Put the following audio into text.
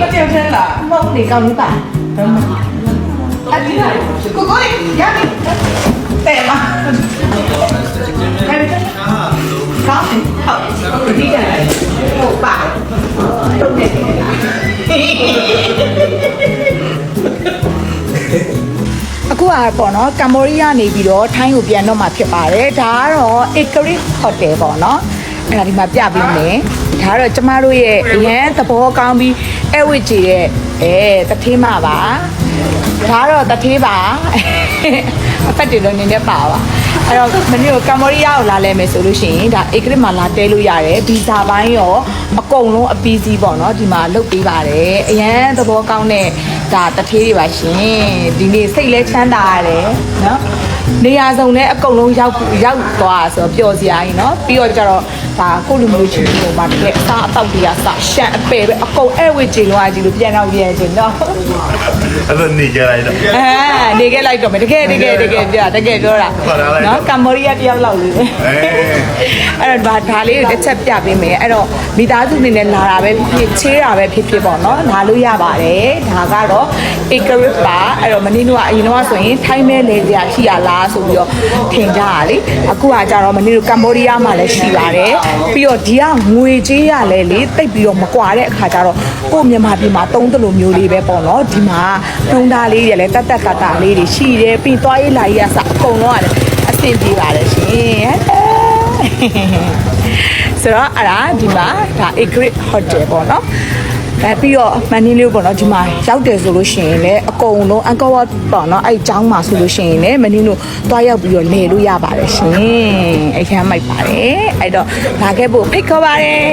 မပြောင်းထဲလားမဟုတ်လေကောင်းလေးပါအဒီလားကိုကိုလေးရပြီတဲ့မဟဲ့ကောင်းဟုတ်ဒီကနေ့ဟုတ်ပါတော့တယ်အခုကပေါ့နော်ကမ္ဘောဒီးယားနေပြီးတော့ထိုင်းကိုပြန်တော့မှာဖြစ်ပါတယ်ဒါကတော့ Icarus Hotel ပေါ့နော် အဲ့ဒါဒီမှာပြပေးမယ်ဒါကတော့ကျမတို့ရဲ့အရန်သဘောကောင်းပြီးအဲ့ဝစ်ကြီးရဲ့အဲတထေးမပါဒါကတော့တထေးပါအဖက်တွေလုံးနေနဲ့ပါပါအဲ့တော့မနေ့ကကမ္ဘောဒီးယားကိုလာလဲမယ်ဆိုလို့ရှိရင်ဒါဧကရစ်မှာလာတဲလို့ရတယ်ဗီဇာပိုင်းရောအကုန်လုံးအပီးစီးပေါ့နော်ဒီမှာလုတ်ပေးပါတယ်အရန်သဘောကောင်းတဲ့ဒါတထေးတွေပါရှင်ဒီနေ့စိတ်လဲချမ်းသာရတယ်နော်နေရာစုံနဲ့အကုန်လုံးရောက်ရောက်သွားဆိုတော့ပျော်စရာကြီးနော်ပြီးတော့ကျတော့ ဒါကိုလူမျိုးချင်းတွေမှာတကယ်အစားအသောက်တွေကစရှန်အပယ်ပဲအကုန်အဲ့ဝစ်ကြည်လို့အကြည့်လို့ပြန်တော့ပြန်ချင်တော့အဲ့ဒါနေကြလိုက်တော့အဲနေခဲ့လိုက်တော့မယ်တကယ်တကယ်တကယ်ပြတကယ်ပြောတာဟုတ်လားလိုက်တော့နော်ကမ္ဘောဒီးယားတယောက်လောက်လေးပဲအေးအဲ့တော့ဒါဒါလေးကိုတစ်ချက်ပြပေးမယ်အဲ့တော့မိသားစုအနေနဲ့လာတာပဲဖြစ်ဖြစ်ချေးတာပဲဖြစ်ဖြစ်ပေါ့နော်လာလို့ရပါတယ်ဒါကတော့ Icarus ပါအဲ့တော့မင်းတို့ကအရင်တော့ဆိုရင်ထိုင်းမဲလေစရာရှိရလားဆိုပြီးတော့ထင်ကြတာလေအခုကကြတော့မင်းတို့ကမ္ဘောဒီးယားမှာလည်းရှိပါတယ်ပြီးတော့ဒီကငွေကြေးရလဲလေတိတ်ပြီးတော့မကွာတဲ့အခါကျတော့ကို့မြန်မာပြည်မှာသုံးသလိုမျိုးလေးပဲပေါ့နော်ဒီမှာနှုံသားလေးတွေလည်းတက်တက်တာတာလေးတွေရှိတယ်ပြီးသွားရေးလာရေးကစအကုန်လုံးကလည်းအဆင်ပြေပါတယ်ရှင်ဆိုတော့အဲ့ဒါဒီမှာဒါ A Great Hotel ပေါ့နော် အဲပြီးတော့မန်နီလေးပေါ့နော်ဒီမှာရောက်တယ်ဆိုလို့ရှိရင်လည်းအကုန်လုံးအန်ကောဝတ်ပေါ့နော်အဲ့ကျောင်းမှာဆိုလို့ရှိရင်လည်းမန်နီတို့တွားရောက်ပြီးတော့လဲလို့ရပါတယ်ရှင်အဲ့ခမ်းမိုက်ပါတယ်အဲ့တော့လာခဲ့ဖို့ဖိတ်ခေါ်ပါတယ်